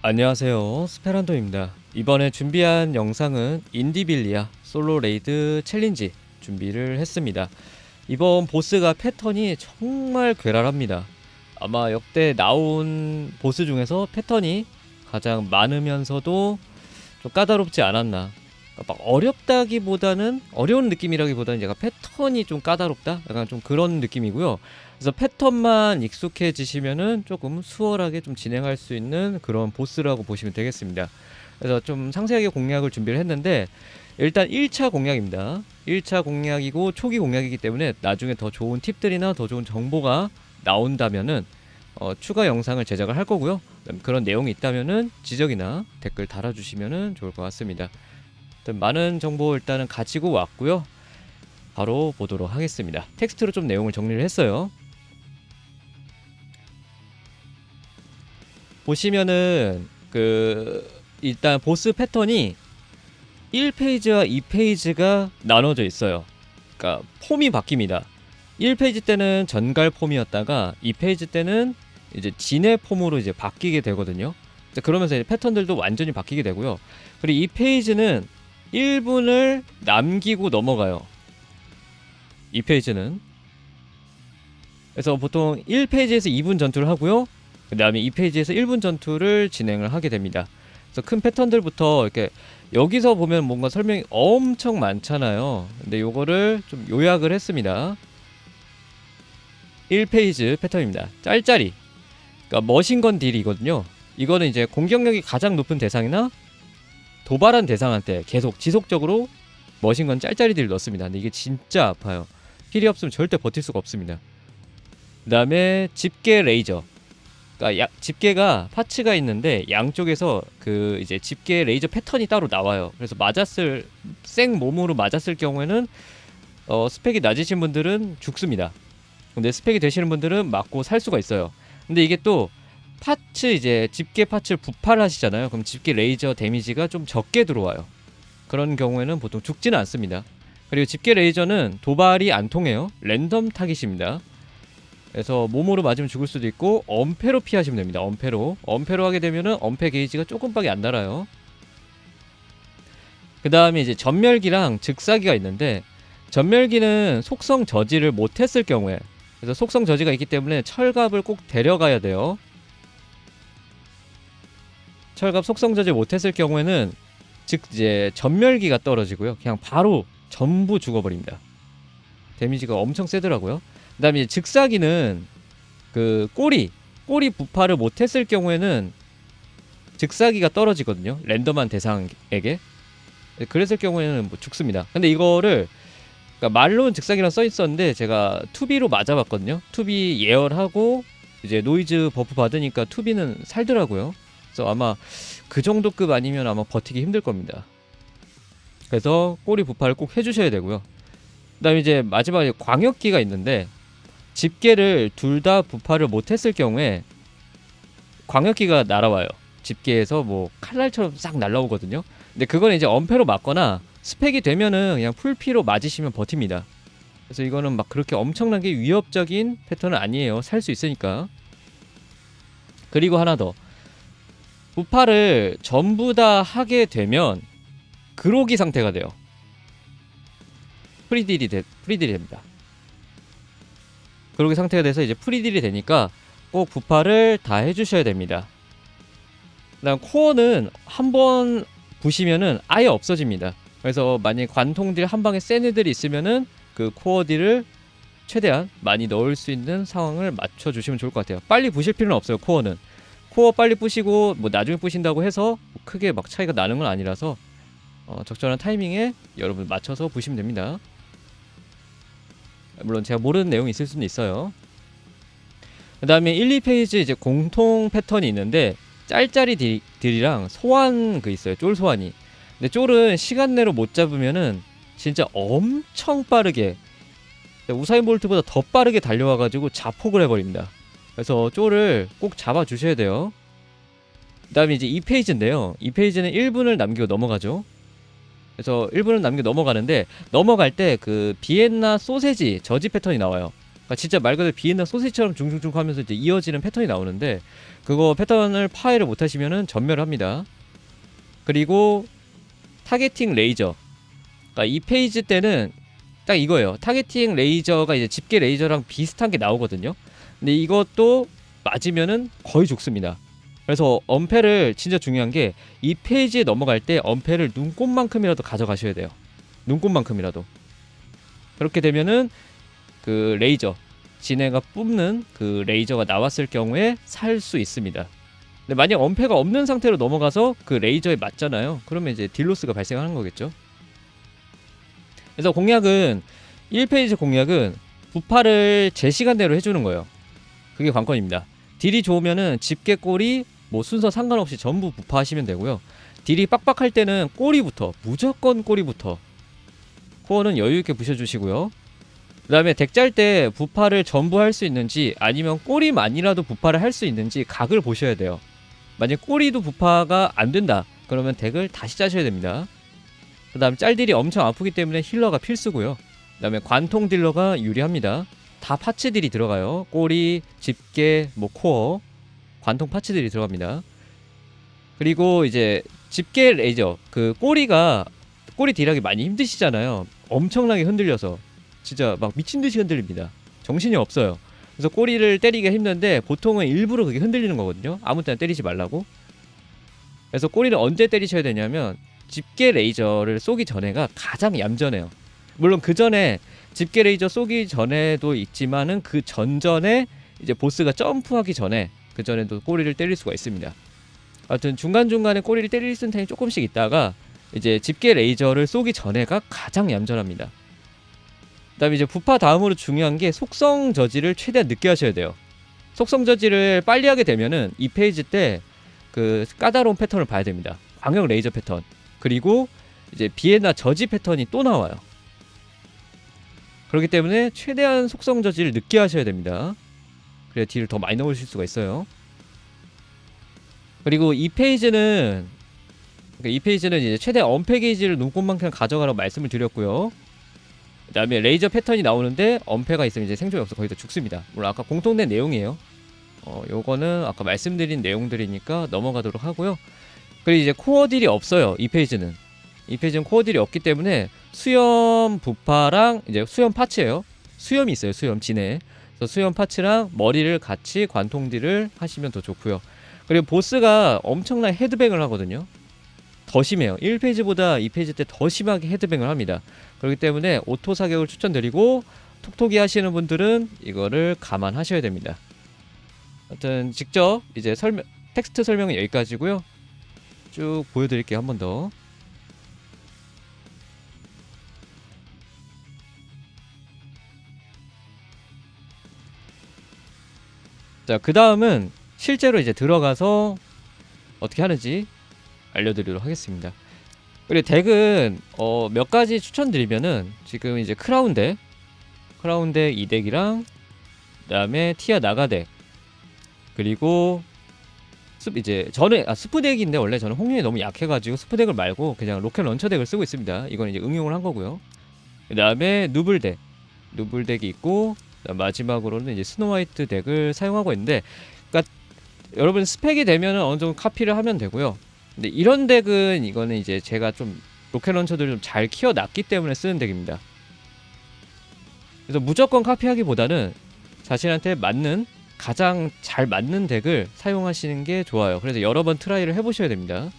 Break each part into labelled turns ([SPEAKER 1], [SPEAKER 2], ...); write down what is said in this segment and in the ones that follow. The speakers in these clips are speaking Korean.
[SPEAKER 1] 안녕하세요. 스페란도입니다. 이번에 준비한 영상은 인디빌리아 솔로 레이드 챌린지 준비를 했습니다. 이번 보스가 패턴이 정말 괴랄합니다. 아마 역대 나온 보스 중에서 패턴이 가장 많으면서도 좀 까다롭지 않았나. 막 어렵다기보다는 어려운 느낌이라기보다는 얘가 패턴이 좀 까다롭다. 약간 좀 그런 느낌이고요. 그래서 패턴만 익숙해지시면은 조금 수월하게 좀 진행할 수 있는 그런 보스라고 보시면 되겠습니다. 그래서 좀 상세하게 공략을 준비를 했는데 일단 1차 공략입니다. 1차 공략이고 초기 공략이기 때문에 나중에 더 좋은 팁들이나 더 좋은 정보가 나온다면은 어, 추가 영상을 제작을 할 거고요. 그런 내용이 있다면은 지적이나 댓글 달아주시면은 좋을 것 같습니다. 많은 정보 일단은 가지고 왔고요. 바로 보도록 하겠습니다. 텍스트로 좀 내용을 정리를 했어요. 보시면은 그 일단 보스 패턴이 1페이지와 2페이지가 나눠져 있어요. 그러니까 폼이 바뀝니다. 1페이지 때는 전갈 폼이었다가 2페이지 때는 이제 진해 폼으로 이제 바뀌게 되거든요. 그러면서 이제 패턴들도 완전히 바뀌게 되고요. 그리고 2페이지는 1분을 남기고 넘어가요. 2페이지는 그래서 보통 1페이지에서 2분 전투를 하고요. 그 다음에 2페이지에서 1분 전투를 진행을 하게 됩니다. 그래서 큰 패턴들부터 이렇게 여기서 보면 뭔가 설명이 엄청 많잖아요. 근데 요거를 좀 요약을 했습니다. 1페이지 패턴입니다. 짤짤이. 그러니까 머신건 딜이거든요. 이거는 이제 공격력이 가장 높은 대상이나 도발한 대상한테 계속 지속적으로 머신건 짤짤이 딜을 넣습니다. 근데 이게 진짜 아파요. 힐이 없으면 절대 버틸 수가 없습니다. 그 다음에 집게 레이저. 그러니까 야, 집게가 파츠가 있는데 양쪽에서 그 이제 집게 레이저 패턴이 따로 나와요. 그래서 맞았을 생 몸으로 맞았을 경우에는 어, 스펙이 낮으신 분들은 죽습니다. 근데 스펙이 되시는 분들은 맞고 살 수가 있어요. 근데 이게 또 파츠 이제 집게 파츠를 부팔하시잖아요. 그럼 집게 레이저 데미지가 좀 적게 들어와요. 그런 경우에는 보통 죽지는 않습니다. 그리고 집게 레이저는 도발이 안 통해요. 랜덤 타깃입니다. 그래서 몸으로 맞으면 죽을 수도 있고 엄폐로 피하시면 됩니다. 엄폐로. 엄폐로 하게 되면은 엄폐 게이지가 조금밖에 안 날아요. 그 다음에 이제 전멸기랑 즉사기가 있는데 전멸기는 속성 저지를 못했을 경우에 그래서 속성 저지가 있기 때문에 철갑을 꼭 데려가야 돼요. 철갑 속성 저지 못했을 경우에는 즉 이제 전멸기가 떨어지고요. 그냥 바로 전부 죽어버립니다. 데미지가 엄청 세더라고요. 그 다음에 이제 즉사기는 그 꼬리 꼬리 부파를 못했을 경우에는 즉사기가 떨어지거든요. 랜덤한 대상에게. 그랬을 경우에는 뭐 죽습니다. 근데 이거를 그러니까 말로는 즉사기랑 써 있었는데 제가 투비로 맞아봤거든요. 투비 예열하고 이제 노이즈 버프 받으니까 투비는 살더라고요. 그래서 아마 그 정도 급 아니면 아마 버티기 힘들 겁니다. 그래서 꼬리 부파를 꼭 해주셔야 되고요. 그다음에 이제 마지막에 광역기가 있는데 집게를 둘 다 부파를 못했을 경우에 광역기가 날아와요. 집게에서 뭐 칼날처럼 싹 날라오거든요. 근데 그건 이제 엄폐로 맞거나 스펙이 되면은 그냥 풀피로 맞으시면 버팁니다. 그래서 이거는 막 그렇게 엄청나게 위협적인 패턴은 아니에요. 살 수 있으니까. 그리고 하나 더. 부파를 전부 다 하게 되면 그로기 상태가 돼요. 프리딜이 돼, 프리딜이 됩니다. 그로기 상태가 돼서 이제 프리딜이 되니까 꼭 부파를 다 해주셔야 됩니다. 그다음 코어는 한 번 부시면은 아예 없어집니다. 그래서 만약 관통딜 한 방에 센 애들이 있으면은 그 코어 딜을 최대한 많이 넣을 수 있는 상황을 맞춰 주시면 좋을 것 같아요. 빨리 부실 필요는 없어요. 코어는 코어 빨리 부시고 뭐 나중에 부신다고 해서 뭐 크게 막 차이가 나는 건 아니라서 어, 적절한 타이밍에 여러분 맞춰서 부시면 됩니다. 물론 제가 모르는 내용이 있을 수는 있어요. 그 다음에 1, 2페이지 이제 공통 패턴이 있는데 짤짤이 딜- 딜이랑 소환 그 있어요. 쫄 소환이. 근데 쫄은 시간 내로 못 잡으면은 진짜 엄청 빠르게 우사인 볼트보다 더 빠르게 달려와가지고 자폭을 해버립니다. 그래서 쫄을 꼭 잡아 주셔야 돼요. 그 다음에 이제 2페이지인데요. 2페이지는 1분을 남기고 넘어가죠. 그래서 1분을 남기고 넘어가는데 넘어갈 때 그 비엔나 소세지 저지 패턴이 나와요. 그러니까 진짜 말 그대로 비엔나 소시처럼 중중중 하면서 이제 이어지는 패턴이 나오는데 그거 패턴을 파해를 못 하시면은 전멸을 합니다. 그리고 타겟팅 레이저. 그러니까 이 페이지 때는 딱 이거예요. 타겟팅 레이저가 이제 집게 레이저랑 비슷한 게 나오거든요. 근데 이것도 맞으면은 거의 죽습니다. 그래서 엄폐를 진짜 중요한 게 이 페이지에 넘어갈 때 엄폐를 눈곱만큼이라도 가져가셔야 돼요. 눈곱만큼이라도. 그렇게 되면은 그 레이저 진해가 뿜는 그 레이저가 나왔을 경우에 살 수 있습니다. 근데 만약 엄폐가 없는 상태로 넘어가서 그 레이저에 맞잖아요. 그러면 이제 딜로스가 발생하는 거겠죠. 그래서 공략은 1페이지 공략은 부파를 제 시간대로 해주는 거예요. 그게 관건입니다. 딜이 좋으면은 집게 꼬리 뭐 순서 상관없이 전부 부파하시면 되고요. 딜이 빡빡할 때는 꼬리부터 무조건 꼬리부터 코어는 여유 있게 부셔주시고요. 그 다음에 덱 짤 때 부파를 전부 할 수 있는지 아니면 꼬리만이라도 부파를 할 수 있는지 각을 보셔야 돼요. 만약 꼬리도 부파가 안 된다 그러면 덱을 다시 짜셔야 됩니다. 그 다음 짤딜이 엄청 아프기 때문에 힐러가 필수고요. 그 다음에 관통 딜러가 유리합니다. 다 파츠들이 들어가요. 꼬리, 집게, 뭐 코어, 관통 파츠들이 들어갑니다. 그리고 이제 집게 레이저 그 꼬리가 꼬리 딜하기 많이 힘드시잖아요. 엄청나게 흔들려서 진짜 막 미친 듯이 흔들립니다. 정신이 없어요. 그래서 꼬리를 때리기가 힘든데 보통은 일부러 그게 흔들리는 거거든요. 아무 때나 때리지 말라고. 그래서 꼬리를 언제 때리셔야 되냐면 집게 레이저를 쏘기 전에가 가장 얌전해요. 물론 그 전에 집게 레이저 쏘기 전에도 있지만은 그 전전에 이제 보스가 점프하기 전에 그 전에도 꼬리를 때릴 수가 있습니다. 하여튼 중간 중간에 꼬리를 때릴 순간이 조금씩 있다가 이제 집게 레이저를 쏘기 전에가 가장 얌전합니다. 그 다음에 이제 부파 다음으로 중요한 게 속성 저지를 최대한 늦게 하셔야 돼요. 속성 저지를 빨리 하게 되면은 이 페이지 때 그 까다로운 패턴을 봐야 됩니다. 광역 레이저 패턴 그리고 이제 비엔나 저지 패턴이 또 나와요. 그렇기 때문에 최대한 속성 저지를 늦게 하셔야 됩니다. 그래야 딜을 더 많이 넣으실 수가 있어요. 그리고 이 페이지는 그러니까 이 페이지는 이제 최대 언패 게이지를 눈꽃만큼 가져가라고 말씀을 드렸고요. 그다음에 레이저 패턴이 나오는데 언패가 있으면 이제 생존이 없어 거의 다 죽습니다. 물론 아까 공통된 내용이에요. 어, 요거는 아까 말씀드린 내용들이니까 넘어가도록 하고요. 그리고 이제 코어 딜이 없어요. 이 페이지는 이 페이지는 코어 딜이 없기 때문에 수염 부파랑 이제 수염 파츠예요. 수염이 있어요. 수염 진해. 그래서 수염 파츠랑 머리를 같이 관통 딜을 하시면 더 좋고요. 그리고 보스가 엄청난 헤드뱅을 하거든요. 더 심해요. 1페이지보다 2페이지 때 더 심하게 헤드뱅을 합니다. 그렇기 때문에 오토 사격을 추천드리고 톡톡이 하시는 분들은 이거를 감안하셔야 됩니다. 하여튼 직접 이제 설명 텍스트 설명은 여기까지고요. 쭉 보여드릴게요 한 번 더. 자, 그 다음은 실제로 이제 들어가서 어떻게 하는지 알려드리도록 하겠습니다. 그리고 덱은 어, 몇 가지 추천드리면은 지금 이제 크라운 덱, 크라운 덱 2덱이랑 그다음에 티아 나가 덱 그리고 스 이제 저는 아 스프 덱인데 원래 저는 홍련이 너무 약해가지고 스프 덱을 말고 그냥 로켓 런처 덱을 쓰고 있습니다. 이건 이제 응용을 한 거고요. 그다음에 누블 덱, 누블 덱이 있고 마지막으로는 이제 스노 화이트 덱을 사용하고 있는데, 그러니까 여러분 스펙이 되면은 어느 정도 카피를 하면 되고요. 근데 이런 덱은 이거는 이제 제가 좀 로켓 런처들을 좀 잘 키워놨기 때문에 쓰는 덱입니다. 그래서 무조건 카피하기보다는 자신한테 맞는 가장 잘 맞는 덱을 사용하시는 게 좋아요. 그래서 여러 번 트라이를 해보셔야 됩니다.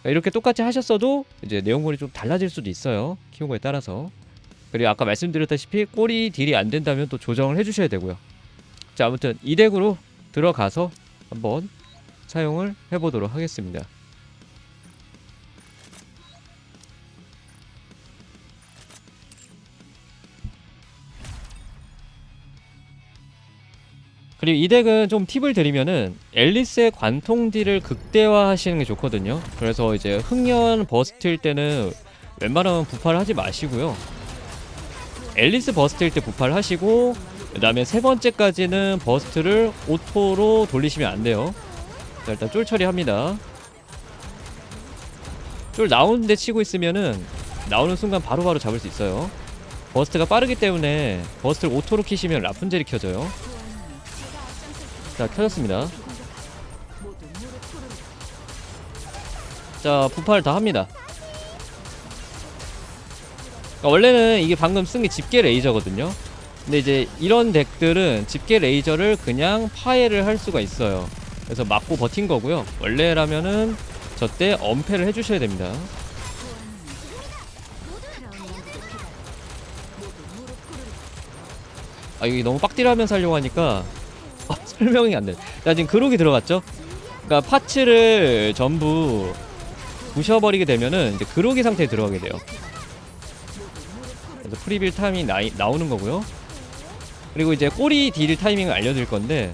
[SPEAKER 1] 그러니까 이렇게 똑같이 하셨어도 이제 내용물이 좀 달라질 수도 있어요. 키운 거에 따라서. 그리고 아까 말씀드렸다시피 꼬리 딜이 안 된다면 또 조정을 해주셔야 되고요. 자 아무튼 이 덱으로 들어가서 한번 사용을 해보도록 하겠습니다. 그리고 이 덱은 좀 팁을 드리면은 앨리스의 관통 딜을 극대화 하시는 게 좋거든요. 그래서 이제 흥년 버스트일 때는 웬만하면 부파를 하지 마시고요. 앨리스 버스트일 때 부파를 하시고 그 다음에 세 번째까지는 버스트를 오토로 돌리시면 안 돼요. 자, 일단 쫄 처리합니다. 쫄 나오는데 치고 있으면은 나오는 순간 바로바로 잡을 수 있어요. 버스트가 빠르기 때문에 버스트를 오토로 키시면 라푼젤이 켜져요. 자, 켜졌습니다. 자, 부파를 다 합니다. 그러니까 원래는 이게 방금 쓴 게 집게 레이저거든요. 근데 이제 이런 덱들은 집게 레이저를 그냥 파해를 할 수가 있어요. 그래서 맞고 버틴 거고요. 원래라면은 저 때 엄폐를 해주셔야 됩니다. 아 여기 너무 빡딜하면서 하려고 하니까 아, 설명이 안 돼. 자 지금 그록이 들어갔죠? 그러니까 파츠를 전부 부셔버리게 되면은 이제 그록이 상태에 들어가게 돼요. 그래서 프리빌 타임이 나, 나오는 거고요. 그리고 이제 꼬리 딜 타이밍을 알려드릴 건데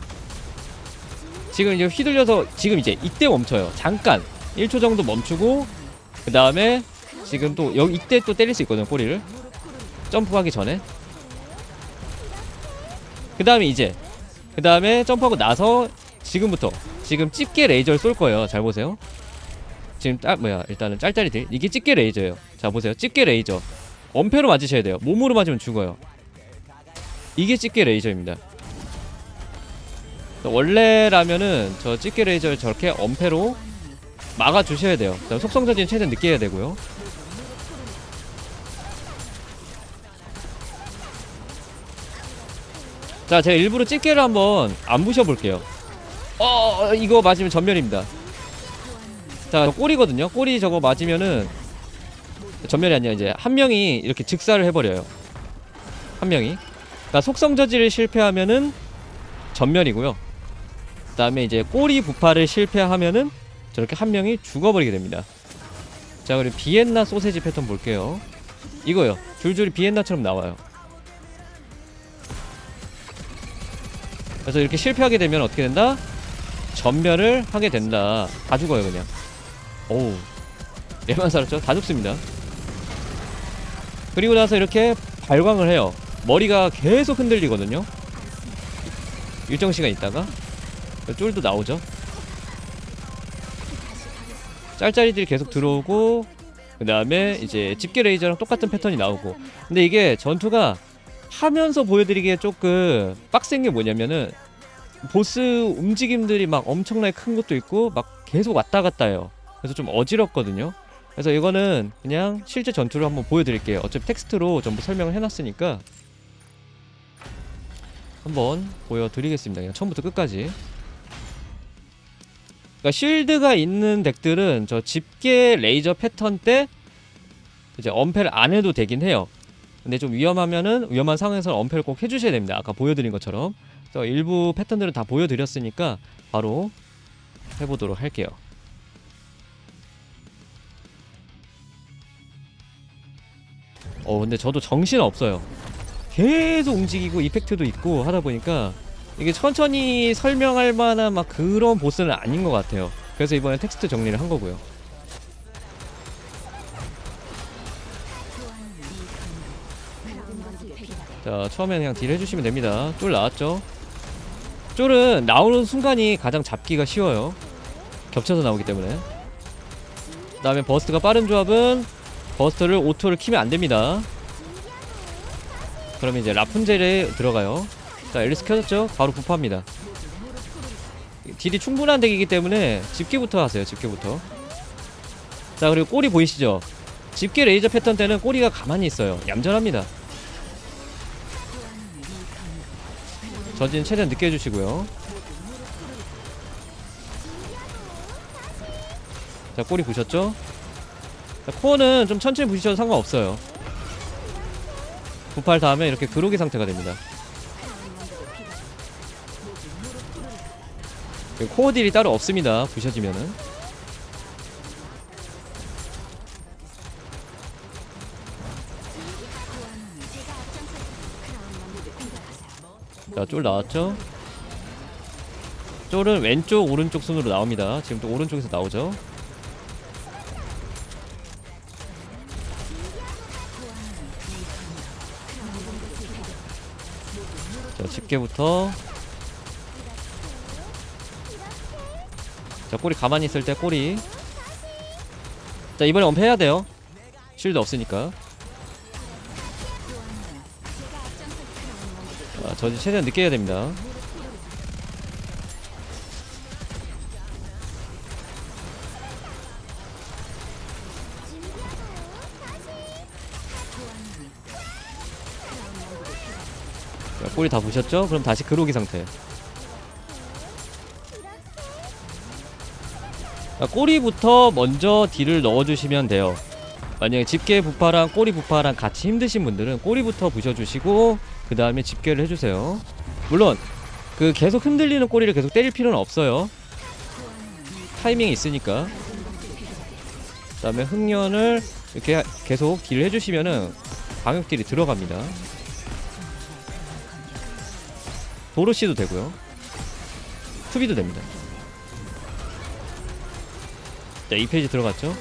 [SPEAKER 1] 지금 이제 휘둘려서 지금 이제 이때 멈춰요. 잠깐 1초 정도 멈추고 그 다음에 지금 또 여기 이때 또 때릴 수 있거든요. 꼬리를 점프하기 전에 그 다음에 이제 그 다음에 점프하고 나서 지금부터 지금 집게 레이저를 쏠 거예요. 잘 보세요. 지금 딱 뭐야 일단은 짤짤이 딜 이게 집게 레이저예요. 자 보세요. 집게 레이저 엄폐로 맞으셔야 돼요. 몸으로 맞으면 죽어요. 이게 집게 레이저입니다. 원래라면은 저 집게 레이저를 저렇게 엄폐로 막아 주셔야 돼요. 그다음 속성 저지는 최대한 늦게 해야 되고요. 자, 제가 일부러 집게를 한번 안 부셔 볼게요. 어, 이거 맞으면 전멸입니다. 자, 꼬리거든요. 꼬리 저거 맞으면은 전멸이 아니라 이제 한 명이 이렇게 즉사를 해버려요. 한 명이. 그러니까 속성 저지를 실패하면은 전멸이고요. 그 다음에 이제 꼬리 부파를 실패하면은 저렇게 한 명이 죽어버리게 됩니다. 자, 그리고 비엔나 소세지 패턴 볼게요. 이거요. 줄줄이 비엔나처럼 나와요. 그래서 이렇게 실패하게 되면 어떻게 된다? 전멸을 하게 된다. 다 죽어요, 그냥. 오우. 얘만 살았죠? 다 죽습니다. 그리고 나서 이렇게 발광을 해요. 머리가 계속 흔들리거든요. 일정 시간 있다가 쫄도 나오죠. 짤짤이들이 계속 들어오고 그 다음에 이제 집게 레이저랑 똑같은 패턴이 나오고 근데 이게 전투가 하면서 보여드리기에 조금 빡센 게 뭐냐면은 보스 움직임들이 막 엄청나게 큰 것도 있고 막 계속 왔다 갔다 해요 그래서 좀 어지럽거든요 그래서 이거는 그냥 실제 전투를 한번 보여드릴게요 어차피 텍스트로 전부 설명을 해놨으니까 한번 보여드리겠습니다 그냥 처음부터 끝까지 그러니까 쉴드가 있는 덱들은 저 집게 레이저 패턴 때 이제 엄폐를 안 해도 되긴 해요. 근데 좀 위험하면은 위험한 상황에서는 엄폐를 꼭 해주셔야 됩니다. 아까 보여드린 것처럼. 그래서 일부 패턴들은 다 보여드렸으니까 바로 해보도록 할게요. 어 근데 저도 정신 없어요. 계속 움직이고 이펙트도 있고 하다 보니까 이게 천천히 설명할 만한 막 그런 보스는 아닌 것 같아요. 그래서 이번에 텍스트 정리를 한 거고요. 자, 처음에 그냥 딜 해주시면 됩니다. 쫄 나왔죠? 쫄은 나오는 순간이 가장 잡기가 쉬워요. 겹쳐서 나오기 때문에. 그 다음에 버스트가 빠른 조합은 버스트를 오토를 키면 안 됩니다. 그러면 이제 라푼젤에 들어가요. 자, 앨리스 켜졌죠? 바로 부파합니다. 딜이 충분한 덱이기 때문에 집게부터 하세요, 집게부터. 자, 그리고 꼬리 보이시죠? 집게 레이저 패턴 때는 꼬리가 가만히 있어요. 얌전합니다. 전진 최대한 늦게 해주시고요. 자, 꼬리 부셨죠? 자, 코어는 좀 천천히 부시셔도 상관없어요. 부팔 다음에 이렇게 그로기 상태가 됩니다. 코어 딜이 따로 없습니다. 부셔지면은. 자, 쫄 나왔죠? 쫄은 왼쪽, 오른쪽 순으로 나옵니다. 지금 또 오른쪽에서 나오죠? 자 집게부터. 자 꼬리 가만히 있을 때 꼬리. 자 이번에 엄폐 해야 돼요. 쉴드 없으니까. 자 저지 최대한 늦게 해야 됩니다. 자, 꼬리 다 부셨죠? 그럼 다시 그로기 상태. 자, 꼬리부터 먼저 딜을 넣어주시면 돼요. 만약에 집게 부파랑 꼬리 부파랑 같이 힘드신 분들은 꼬리부터 부셔주시고 그 다음에 집게를 해주세요. 물론 그 계속 흔들리는 꼬리를 계속 때릴 필요는 없어요. 타이밍이 있으니까. 그 다음에 흑연을 이렇게 하- 계속 딜을 해주시면은 방역 딜이 들어갑니다. 도로시도 되고요. 투비도 됩니다. 자, 이 페이지 들어갔죠?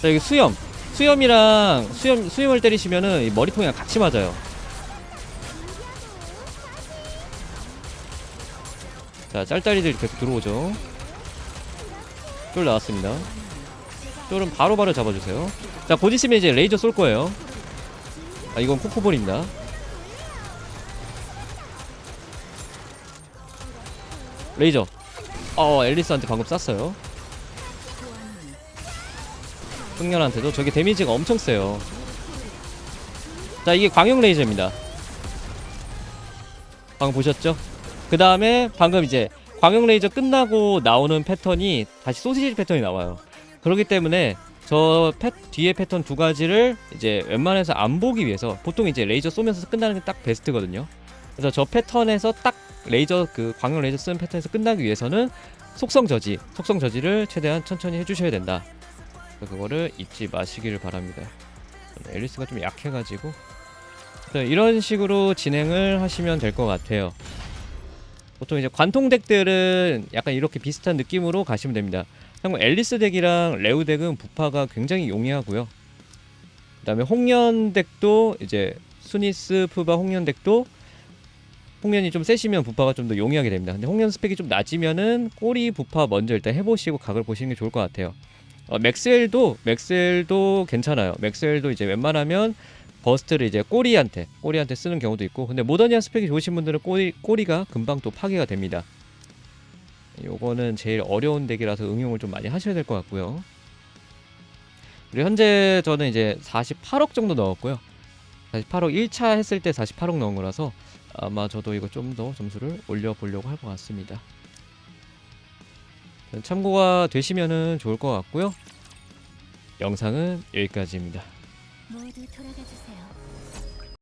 [SPEAKER 1] 자, 여기 수염. 수염이랑 수염 수염을 때리시면은 이 머리통이랑 같이 맞아요. 자, 짤짤이들 계속 들어오죠. 쫄 나왔습니다. 쫄은 바로바로 잡아주세요. 자, 곧 있으면 이제 레이저 쏠 거예요. 아, 이건 코코볼입니다. 레이저. 어, 앨리스한테 방금 쐈어요. 흑년한테도 저게 데미지가 엄청 세요. 자, 이게 광역 레이저입니다. 방금 보셨죠? 그 다음에 방금 이제 광역 레이저 끝나고 나오는 패턴이 다시 소시지 패턴이 나와요. 그렇기 때문에 저 패, 뒤에 패턴 두 가지를 이제 웬만해서 안 보기 위해서 보통 이제 레이저 쏘면서 끝나는 게 딱 베스트거든요. 그래서 저 패턴에서 딱 레이저 그 광역 레이저 쓰는 패턴에서 끝나기 위해서는 속성 저지, 속성 저지를 최대한 천천히 해주셔야 된다. 그거를 잊지 마시기를 바랍니다. 앨리스가 좀 약해가지고 그래서 이런 식으로 진행을 하시면 될 것 같아요. 보통 이제 관통 덱들은 약간 이렇게 비슷한 느낌으로 가시면 됩니다. 참고 앨리스 덱이랑 레우 덱은 부파가 굉장히 용이하고요. 그다음에 홍련 덱도 이제 수니스 푸바 홍련 덱도 홍련이 좀 세시면 부파가 좀 더 용이하게 됩니다. 근데 홍련 스펙이 좀 낮으면은 꼬리 부파 먼저 일단 해보시고 각을 보시는 게 좋을 것 같아요. 어, 맥스웰도 맥스웰도 괜찮아요. 맥스웰도 이제 웬만하면 버스트를 이제 꼬리한테 꼬리한테 쓰는 경우도 있고 근데 모더니아 스펙이 좋으신 분들은 꼬리 꼬리가 금방 또 파괴가 됩니다. 요거는 제일 어려운 덱이라서 응용을 좀 많이 하셔야 될 것 같고요. 그리고 현재 저는 이제 48억 정도 넣었고요. 48억 1차 했을 때 48억 넣은 거라서 아마 저도 이거 좀 더 점수를 올려 보려고 할 것 같습니다. 참고가 되시면은 좋을 것 같고요. 영상은 여기까지입니다.
[SPEAKER 2] 모두 돌아가 주세요.